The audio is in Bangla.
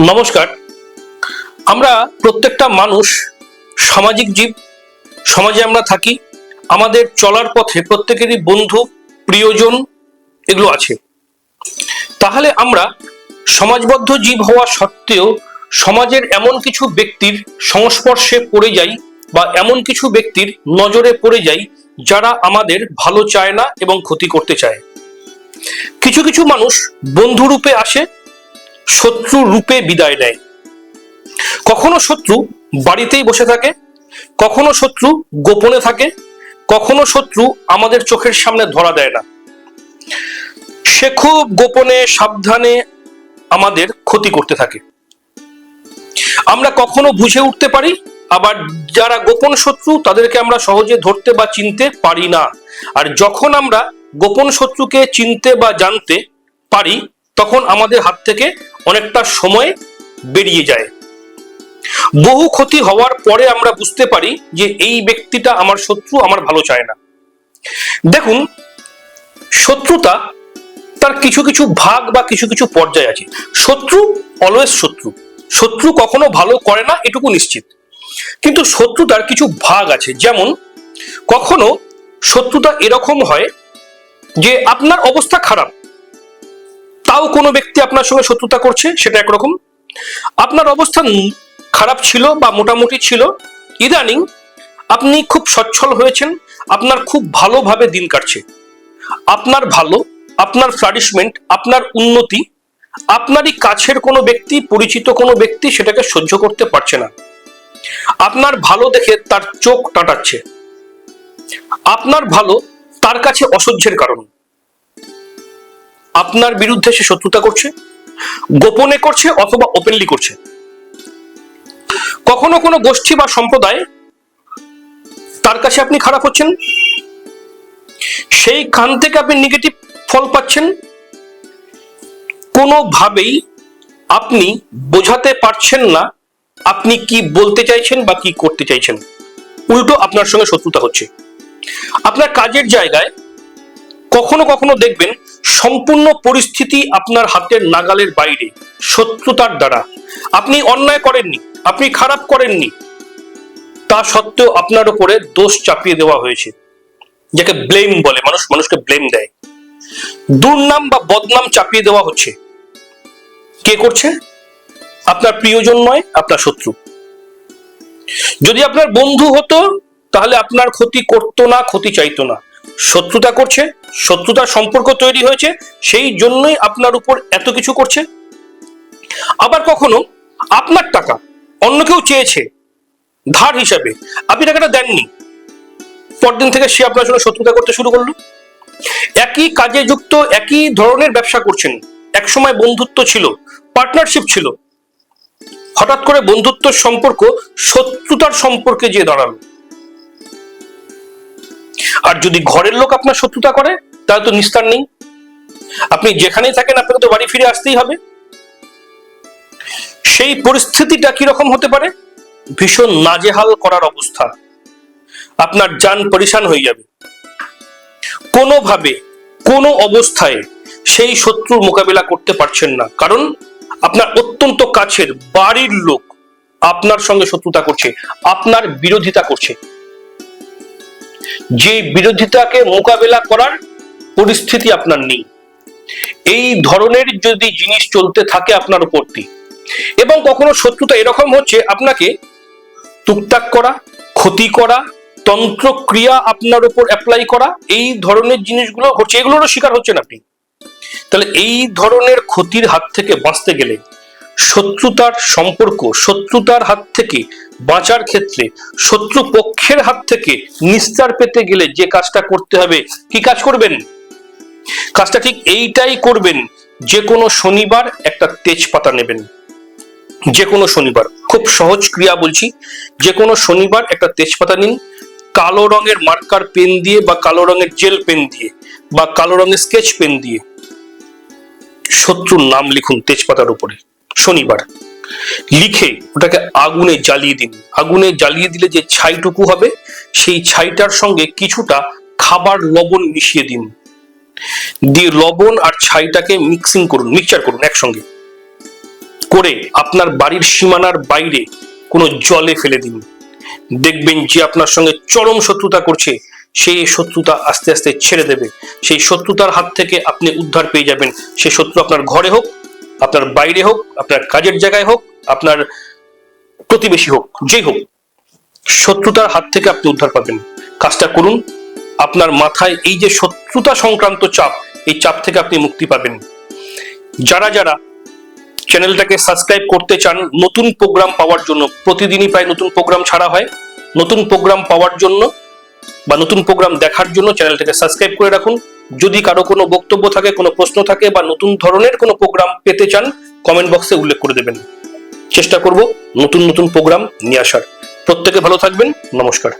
নমস্কার। আমরা প্রত্যেকটা মানুষ সামাজিক জীব। সমাজে আমরা থাকি। আমাদের চলার পথে প্রত্যেকেরই বন্ধু, প্রিয়জন এগুলো আছে। তাহলে আমরা সমাজবদ্ধ জীব হওয়া সত্ত্বেও সমাজের এমন কিছু ব্যক্তির সংস্পর্শে পড়ে যাই বা এমন কিছু ব্যক্তির নজরে পড়ে যাই যারা আমাদের ভালো চায় না এবং ক্ষতি করতে চায়। কিছু কিছু মানুষ বন্ধুরূপে আসে শত্রু রূপে বিদায় নেয়। কখনো শত্রু বাড়িতেই বসে থাকে, কখনো শত্রু গোপনে থাকে, কখনো শত্রু আমাদের চোখের সামনে ধরা দেয় না। সে খুব গোপনে, সাবধানে আমাদের ক্ষতি করতে থাকে। আমরা কখনো বুঝে উঠতে পারি, আবার যারা গোপন শত্রু তাদেরকে আমরা সহজে ধরতে বা চিনতে পারি না। আর যখন আমরা গোপন শত্রুকে চিনতে বা জানতে পারি, তখন আমাদের হাত থেকে অনেকটা সময় বেরিয়ে যায়। বহু ক্ষতি হওয়ার পরে আমরা বুঝতে পারি যে এই ব্যক্তিটা আমার শত্রু, আমার ভালো চায় না। দেখুন, শত্রুতা তার কিছু কিছু ভাগ বা কিছু কিছু পর্যায় আছে। শত্রু অলওয়েজ শত্রু। শত্রু কখনো ভালো করে না, এটুকু নিশ্চিত। কিন্তু শত্রুতার কিছু ভাগ আছে। যেমন, কখনো শত্রুতা এরকম হয় যে আপনার অবস্থা খারাপ তাও কোনো ব্যক্তি আপনার সঙ্গে শত্রুতা করছে? সেটা একরকম। আপনার অবস্থান খারাপ ছিল বা মোটামুটি ছিল। ইদানিং আপনি খুব সচ্ছল হয়েছেন। আপনার খুব ভালোভাবে দিন কাটছে। আপনার ভালো, আপনার ফ্লারিশমেন্ট আপনার উন্নতি, আপনারই কাছের কোনো ব্যক্তি, পরিচিত কোনো ব্যক্তি সেটাকে সহ্য করতে পারছে না। আপনার ভালো দেখে তার চোখ টাটাচ্ছে। আপনার ভালো তার কাছে অসহ্যের কারণ। আপনার বিরুদ্ধে সে শত্রুতা করছে, গোপনে করছে অথবা ওপেনলি করছে। কখনো কোনো গোষ্ঠী বা সম্প্রদায় তার কাছে আপনি খারাপ হচ্ছেন? সেই খান থেকে আপনি নেগেটিভ ফল পাচ্ছেন? কোনোভাবেই আপনি বোঝাতে পারছেন না আপনি কি বলতে চাইছেন বা কি করতে চাইছেন। উল্টো আপনার সঙ্গে শত্রুতা হচ্ছে। আপনার কাজের জায়গায় কখনো কখনো দেখবেন সম্পূর্ণ পরিস্থিতি আপনার হাতের নাগালের বাইরে, শত্রুতার দ্বারা। আপনি অন্যায় করেননি, আপনি খারাপ করেননি। তা সত্ত্বেও আপনার উপরে দোষ চাপিয়ে দেওয়া হয়েছে, যাকে ব্লেম বলে, মানুষ মানুষকে ব্লেম দেয়। দুর্নাম বা বদনাম চাপিয়ে দেওয়া হচ্ছে। কে করছে? আপনার প্রিয়জন নয়, আপনার শত্রু। যদি আপনার বন্ধু হতো, তাহলে আপনার ক্ষতি করতো না, ক্ষতি চাইতো না। শত্রুতা করছে, শত্রুতার সম্পর্ক তৈরি হয়েছে, সেই জন্যই আপনার উপর এত কিছু করছে। আবার কখনো আপনার টাকা অন্য কেউ চেয়েছে, ধার হিসাবে, আপনি টাকাটা দেননি। পরদিন থেকে সে আপনার জন্য শত্রুতা করতে শুরু করল। একই কাজে যুক্ত, একই ধরনের ব্যবসা করছেন। একসময় বন্ধুত্ব ছিল পার্টনারশিপ ছিল। হঠাৎ করে বন্ধুত্বের সম্পর্ক, শত্রুতার সম্পর্কে যে দাঁড়াল। আর যদি ঘরের লোক আপনার শত্রুতা করে, তাহলে তো নিস্তার নেই। আপনি যেখানেই থাকেন, আপনাকে তো বাড়ি ফিরে আসতেই হবে। সেই পরিস্থিতিটা কীরকম হতে পারে? ভীষণ নাজেহাল করার অবস্থা। আপনার যান পরিশান হয়ে যাবে। কোনোভাবে, কোনো অবস্থায় সেই শত্রুর মোকাবিলা করতে পারছেন না। কারণ, আপনার অত্যন্ত কাছের বাড়ির লোক আপনার সঙ্গে শত্রুতা করছে, আপনার বিরোধিতা করছে। যে বিরোধিতাকে মোকাবেলা করার পরিস্থিতি আপনার নেই। এই ধরনের যদি জিনিস চলতে থাকে আপনার উপর এবং কখনো শত্রুতা এরকম হচ্ছে আপনাকে টুকটাক করা, ক্ষতি করা, তন্ত্রক্রিয়া আপনার উপর অ্যাপ্লাই করা, এই ধরনের জিনিসগুলো হচ্ছে, এগুলোরও শিকার হচ্ছেন আপনি। তাহলে এই ধরনের ক্ষতির হাত থেকে বাঁচতে গেলে শত্রুতার সম্পর্ক, শত্রুতার হাত থেকে বাঁচার ক্ষেত্রে, শত্রু পক্ষের হাত থেকে নিস্তার পেতে গেলে যে কাজটা করতে হবে, কি কাজ করবেন? কাজটা ঠিক এইটাই করবেন যে কোনো শনিবার একটা তেজপাতা নেবেন। যে কোনো শনিবার, খুব সহজ ক্রিয়া বলছি যে কোনো শনিবার একটা তেজপাতা নিন, কালো রঙের মার্কার পেন দিয়ে বা কালো রঙের জেল পেন দিয়ে বা কালো রঙের স্কেচ পেন দিয়ে শত্রুর নাম লিখুন তেজপাতার উপরে। শনিবার। লিখে ওটাকে আগুনে জ্বালিয়ে দিন। আগুনে জ্বালিয়ে দিলে যে ছাইটুকু হবে, সেই ছাইটার সঙ্গে কিছুটা খাবার লবণ মিশিয়ে দিন। দিয়ে লবণ আর ছাইটাকে মিক্সিং করুন, মিক্সচার করুন একসঙ্গে। করে আপনার বাড়ির সীমানার বাইরে কোনো জলে ফেলে দিন। দেখবেন যে আপনার সঙ্গে চরম শত্রুতা করছে সেই শত্রুতা আস্তে আস্তে ছেড়ে দেবে। সেই শত্রুতার হাত থেকে আপনি উদ্ধার পেয়ে যাবেন। সেই শত্রু আপনার ঘরে হোক আপনার বাইরে হোক, আপনার কাজের জায়গায় হোক, আপনার প্রতিবেশী হোক, যেই হোক, শত্রুতার হাত থেকে আপনি উদ্ধার পাবেন। কাজটা করুন। আপনার মাথায় এই যে শত্রুতা সংক্রান্ত চাপ, এই চাপ থেকে আপনি মুক্তি পাবেন। যারা যারা চ্যানেলটাকে সাবস্ক্রাইব করতে চান, নতুন প্রোগ্রাম পাওয়ার জন্য, প্রতিদিনই প্রায় নতুন প্রোগ্রাম ছাড়া হয়। নতুন প্রোগ্রাম পাওয়ার জন্য বা নতুন প্রোগ্রাম দেখার জন্য চ্যানেলটাকে সাবস্ক্রাইব করে রাখুন। যদি কারও কোনো বক্তব্য থাকে, কোনো প্রশ্ন থাকে বা নতুন ধরনের কোনো প্রোগ্রাম পেতে চান কমেন্ট বক্সে উল্লেখ করে দেবেন। চেষ্টা করব নতুন নতুন প্রোগ্রাম নিয়ে আসার। প্রত্যেকে ভালো থাকবেন। নমস্কার।